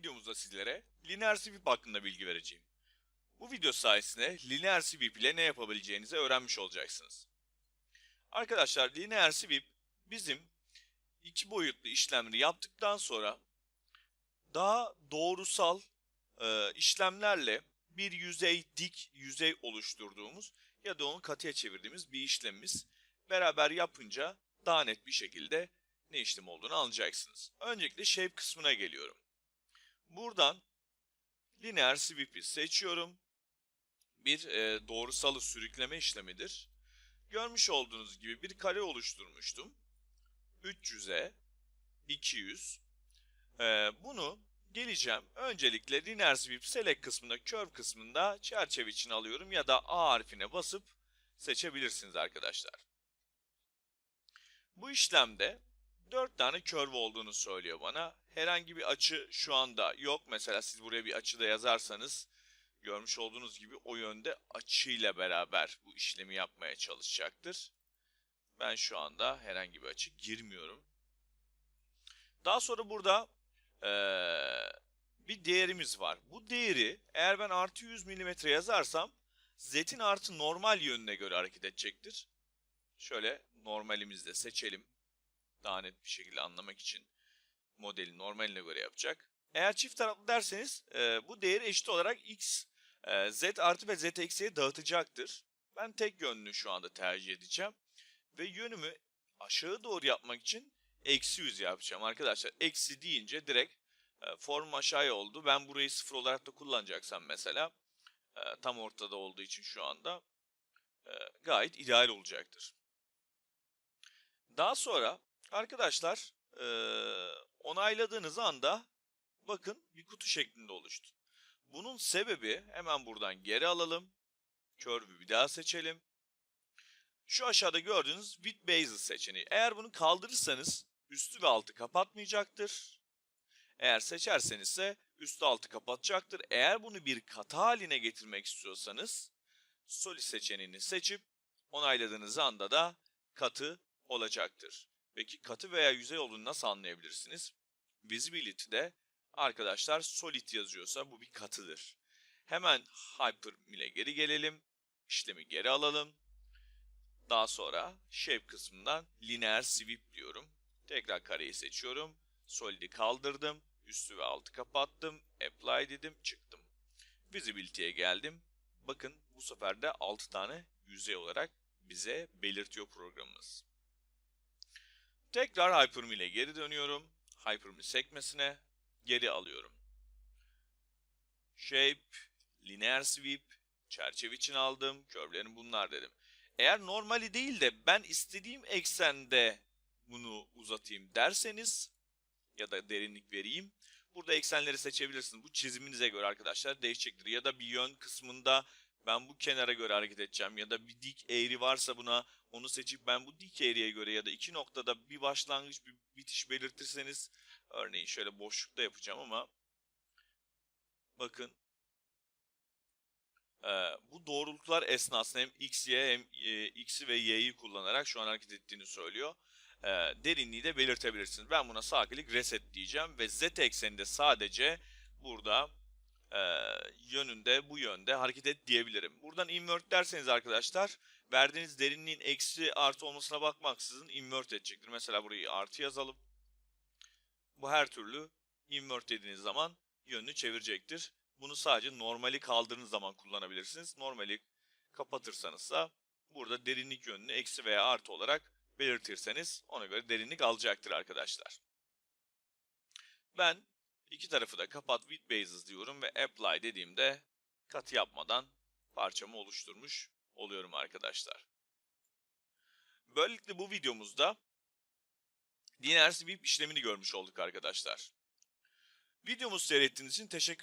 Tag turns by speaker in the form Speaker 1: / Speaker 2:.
Speaker 1: videomuzda sizlere lineer sweep hakkında bilgi vereceğim. Bu video sayesinde lineer sweep ile ne yapabileceğinizi öğrenmiş olacaksınız. Arkadaşlar lineer sweep bizim iki boyutlu işlemleri yaptıktan sonra daha doğrusal e, işlemlerle bir yüzey dik yüzey oluşturduğumuz ya da onu katıya çevirdiğimiz bir işlemimiz beraber yapınca daha net bir şekilde ne işlem olduğunu anlayacaksınız. Öncelikle shape kısmına geliyorum. Buradan linear sweep'i seçiyorum. Bir e, doğrusalı sürükleme işlemidir. Görmüş olduğunuz gibi bir kare oluşturmuştum. 300'e 200. E, bunu geleceğim. Öncelikle linear sweep select kısmında curve kısmında çerçeve için alıyorum ya da A harfine basıp seçebilirsiniz arkadaşlar. Bu işlemde 4 tane curve olduğunu söylüyor bana. Herhangi bir açı şu anda yok. Mesela siz buraya bir açı da yazarsanız görmüş olduğunuz gibi o yönde açıyla beraber bu işlemi yapmaya çalışacaktır. Ben şu anda herhangi bir açı girmiyorum. Daha sonra burada ee, bir değerimiz var. Bu değeri eğer ben artı 100 mm yazarsam z'in artı normal yönüne göre hareket edecektir. Şöyle normalimizde seçelim. Daha net bir şekilde anlamak için modeli normaline göre yapacak. Eğer çift taraflı derseniz e, bu değeri eşit olarak x, e, z artı ve z eksiye dağıtacaktır. Ben tek yönlü şu anda tercih edeceğim. Ve yönümü aşağı doğru yapmak için eksi 100 yapacağım arkadaşlar. Eksi deyince direkt e, form aşağıya oldu. Ben burayı sıfır olarak da kullanacaksam mesela e, tam ortada olduğu için şu anda e, gayet ideal olacaktır. Daha sonra arkadaşlar e, onayladığınız anda bakın bir kutu şeklinde oluştu. Bunun sebebi hemen buradan geri alalım. Curve'ü bir daha seçelim. Şu aşağıda gördüğünüz with bases seçeneği. Eğer bunu kaldırırsanız üstü ve altı kapatmayacaktır. Eğer seçerseniz ise üstü altı kapatacaktır. Eğer bunu bir katı haline getirmek istiyorsanız solid seçeneğini seçip onayladığınız anda da katı olacaktır. Peki katı veya yüzey olduğunu nasıl anlayabilirsiniz? Visibility'de arkadaşlar solid yazıyorsa bu bir katıdır. Hemen Hyper ile geri gelelim. İşlemi geri alalım. Daha sonra Shape kısmından Linear Sweep diyorum. Tekrar kareyi seçiyorum. Solid'i kaldırdım. Üstü ve altı kapattım. Apply dedim. Çıktım. Visibility'ye geldim. Bakın bu sefer de 6 tane yüzey olarak bize belirtiyor programımız. Tekrar Hyperme ile geri dönüyorum. Hyperme sekmesine geri alıyorum. Shape, Linear Sweep, çerçeve için aldım. Curve'lerim bunlar dedim. Eğer normali değil de ben istediğim eksende bunu uzatayım derseniz ya da derinlik vereyim. Burada eksenleri seçebilirsiniz. Bu çiziminize göre arkadaşlar değişecektir. Ya da bir yön kısmında ben bu kenara göre hareket edeceğim. Ya da bir dik eğri varsa buna onu seçip ben bu dik eğriye göre ya da iki noktada bir başlangıç bir bitiş belirtirseniz örneğin şöyle boşlukta yapacağım ama bakın ee, bu doğrultular esnasında hem x, y hem e, x'i ve y'yi kullanarak şu an hareket ettiğini söylüyor. Ee, derinliği de belirtebilirsiniz. Ben buna sağ klik reset diyeceğim ve z ekseninde sadece burada e, yönünde bu yönde hareket et diyebilirim. Buradan invert derseniz arkadaşlar verdiğiniz derinliğin eksi artı olmasına bakmaksızın invert edecektir. Mesela burayı artı yazalım. Bu her türlü invert dediğiniz zaman yönünü çevirecektir. Bunu sadece normali kaldırdığınız zaman kullanabilirsiniz. Normali kapatırsanız da burada derinlik yönünü eksi veya artı olarak belirtirseniz ona göre derinlik alacaktır arkadaşlar. Ben iki tarafı da kapat with bases diyorum ve apply dediğimde katı yapmadan parçamı oluşturmuş oluyorum arkadaşlar. Böylelikle bu videomuzda linear sweep işlemini görmüş olduk arkadaşlar. Videomuzu seyrettiğiniz için teşekkür ederim.